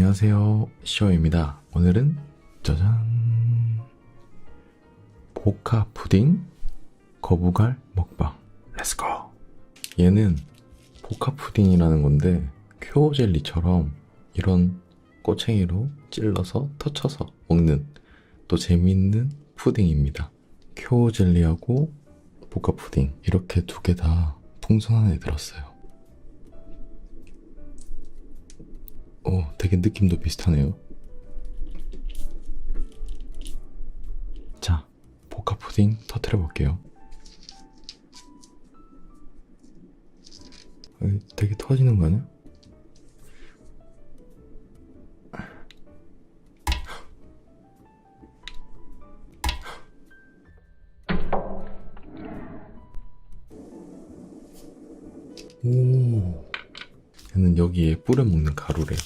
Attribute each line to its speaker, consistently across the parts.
Speaker 1: 안녕하세요. 시오입니다. 오늘은 짜잔. 보카 푸딩 거부갈 먹방. 렛츠고. 얘는 보카 푸딩이라는 건데 큐어 젤리처럼 이런 꼬챙이로 찔러서 터쳐서 먹는 또 재미있는 푸딩입니다. 큐어 젤리하고 보카 푸딩 이렇게 두 개 다 풍선 안에 들었어요. 어, 되게 느낌도 비슷하네요. 자, 보카 푸딩 터트려 볼게요. 어, 되게 터지는 거 아니야? 오, 여기에 뿌려 먹는 가루래요.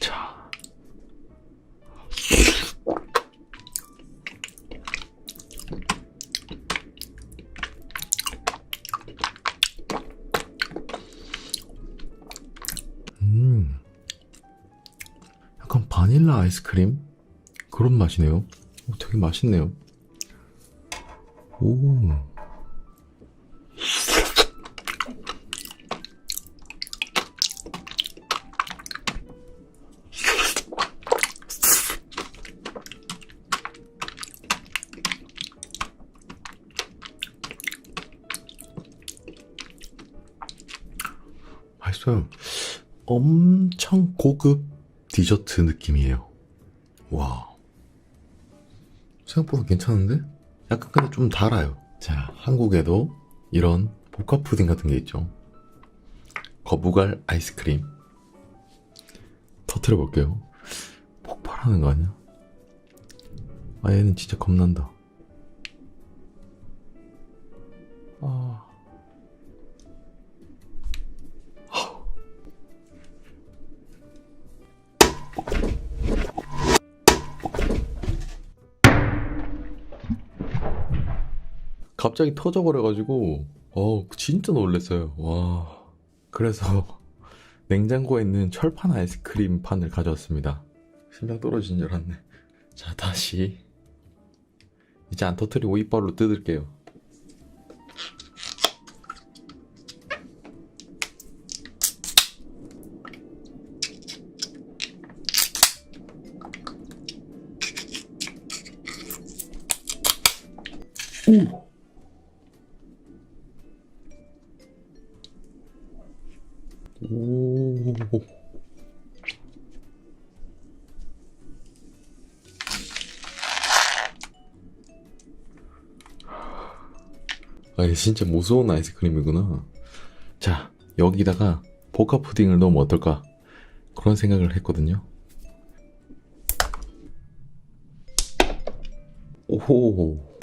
Speaker 1: 자. 음. 약간 바닐라 아이스크림? 그런 맛이네요. 오, 되게 맛있네요. 오. 맛있어요. 엄청 고급 디저트 느낌이에요. 와. 생각보다 괜찮은데? 약간 근데 좀 달아요. 자, 한국에도 이런 보카 푸딩 같은 게 있죠. 거부갈 아이스크림. 터트려 볼게요. 폭발하는 거 아니야? 아, 얘는 진짜 겁난다. 아. 갑자기 터져버려가지고, 어, 진짜 놀랐어요. 와. 그래서, 냉장고에 있는 철판 아이스크림 판을 가져왔습니다. 심장 떨어지는 줄 알았네. 자, 다시. 이제 안 터트리고 이빨로 뜯을게요. 오. 아, 이게 진짜 무서운 아이스크림이구나. 자, 여기다가 보카 푸딩을 넣으면 어떨까? 그런 생각을 했거든요. 오호.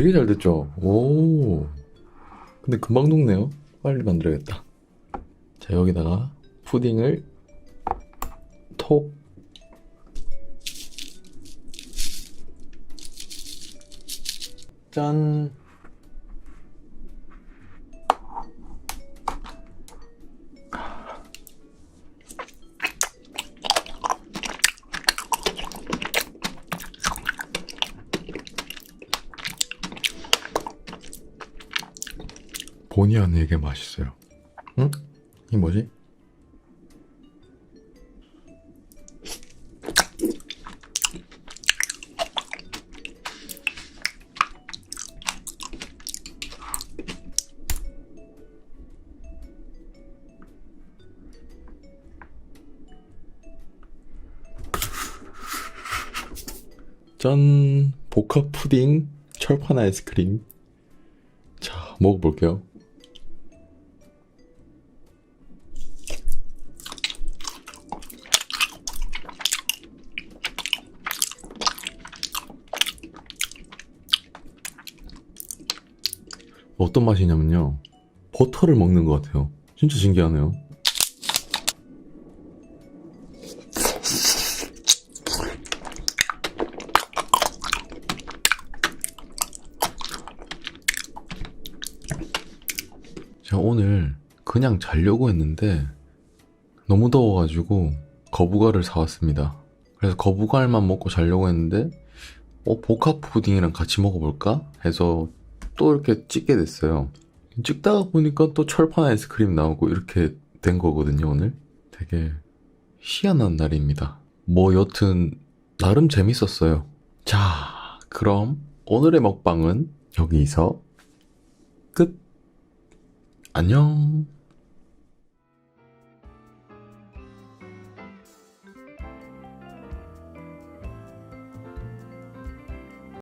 Speaker 1: 되게 잘 됐죠? 오. 근데 금방 녹네요. 빨리 만들어야겠다. 자, 여기다가 푸딩을 톡. 짠. 본의 아니게 맛있어요. 응? 이 뭐지? 짠! 보카 푸딩, 철판 아이스크림. 자, 먹어볼게요. 어떤 맛이냐면요. 버터를 먹는 것 같아요. 진짜 신기하네요. 제가 오늘 그냥 자려고 했는데 너무 더워가지고 거부갈을 사왔습니다. 그래서 거부갈만 먹고 자려고 했는데 어 보카 푸딩이랑 같이 먹어볼까 해서 또 이렇게 찍게 됐어요. 찍다가 보니까 또 철판 아이스크림 나오고 이렇게 된 거거든요 오늘. 되게 희한한 날입니다. 뭐 여튼 나름 재밌었어요. 자 그럼 오늘의 먹방은 여기서 끝. 안녕.